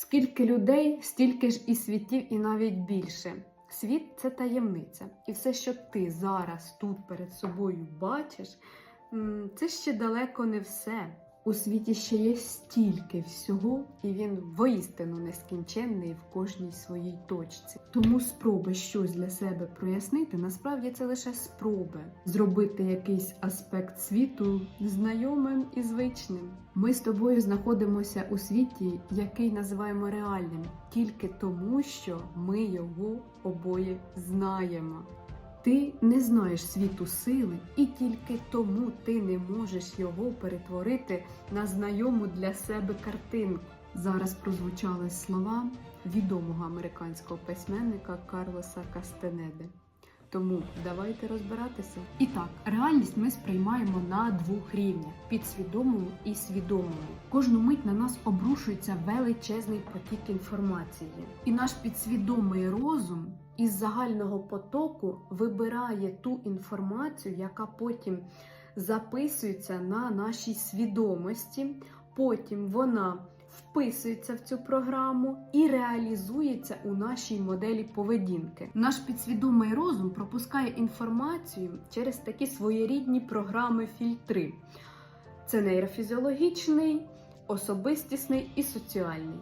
Скільки людей, стільки ж і світів, і навіть більше. Світ це таємниця. І все, що ти зараз тут перед собою бачиш, це ще далеко не все. У світі ще є стільки всього, і він воістину нескінченний в кожній своїй точці. Тому спроби щось для себе прояснити, насправді це лише спроби зробити якийсь аспект світу знайомим і звичним. Ми з тобою знаходимося у світі, який називаємо реальним, тільки тому, що ми його обоє знаємо. Ти не знаєш світу сили, і тільки тому ти не можеш його перетворити на знайому для себе картинку. Зараз прозвучали слова відомого американського письменника Карлоса Кастенеде. Тому давайте розбиратися. І так, реальність ми сприймаємо на двох рівнях: підсвідомому і свідомому. Кожну мить на нас обрушується величезний потік інформації, і наш підсвідомий розум із загального потоку вибирає ту інформацію, яка потім записується на нашій свідомості. Потім вона вписується в цю програму і реалізується у нашій моделі поведінки. Наш підсвідомий розум пропускає інформацію через такі своєрідні програми-фільтри. Це нейрофізіологічний, особистісний і соціальний.